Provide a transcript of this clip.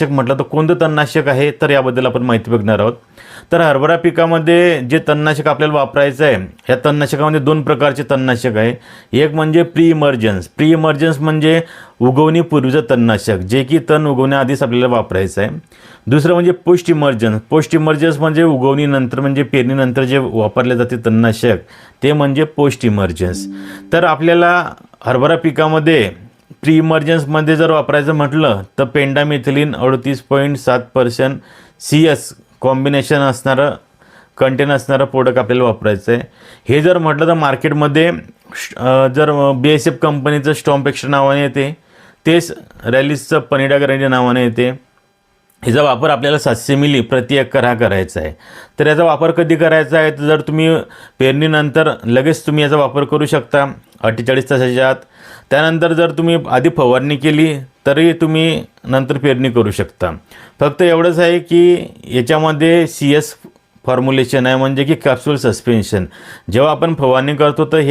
तणनाशक म्हटलं तर कोणतं तणनाशक आहे? तर याबद्दल आपण माहिती बघणार आहोत. तर हरभरा पिकामध्ये जे तणनाशक आपल्याला वापरायचं आहे या तणनाशकामध्ये दोन प्रकारचे तणनाशक आहे. एक म्हणजे प्री इमर्जन्स प्री इमर्जन्स म्हणजे उगवणीपूर्वीचं तणनाशक जे की तण उगवण्याआधीच आपल्याला वापरायचं आहे. दुसरं म्हणजे पोस्ट इमर्जन्स पोस्ट इमर्जन्स म्हणजे उगवणीनंतर म्हणजे पेरणीनंतर जे वापरले जाते तणनाशक ते म्हणजे पोस्ट इमर्जन्स तर आपल्याला हरभरा पिकामध्ये प्री इमर्जन्समध्ये जर वापरायचं म्हटलं तर पेंडामिथिलीन अडतीस पॉईंट सात पर्सेंट सी एस कॉम्बिनेशन असणारं कंटेन असणारं प्रोडक्ट आपल्याला वापरायचं आहे. हे जर म्हटलं तर मार्केटमध्ये श- जर बी एस एफ कंपनीचं स्टॉम्पेक्स्ट्रा नावाने येते तेच रॅलिसचं पनिडा ग्रँडच्या नावाने येते. ह्याचा वापर आपल्याला सातशे मिली प्रति एकर हा करायचा आहे. तर याचा वापर कधी करायचा आहे? तर जर तुम्ही पेरणीनंतर लगेच तुम्ही याचा वापर करू शकता अठ्ठेचाळीस तासाच्या आत. त्यानंतर जर तुम्ही आधी फवारणी केली तरी तुम्ही नंतर पेरणी करू शकता. फक्त एवढंच आहे की याच्यामध्ये सी एस फॉर्म्युलेशन आहे म्हणजे की कॅप्सूल सस्पेन्शन जेव्हा आपण फवारणी करतो तर हे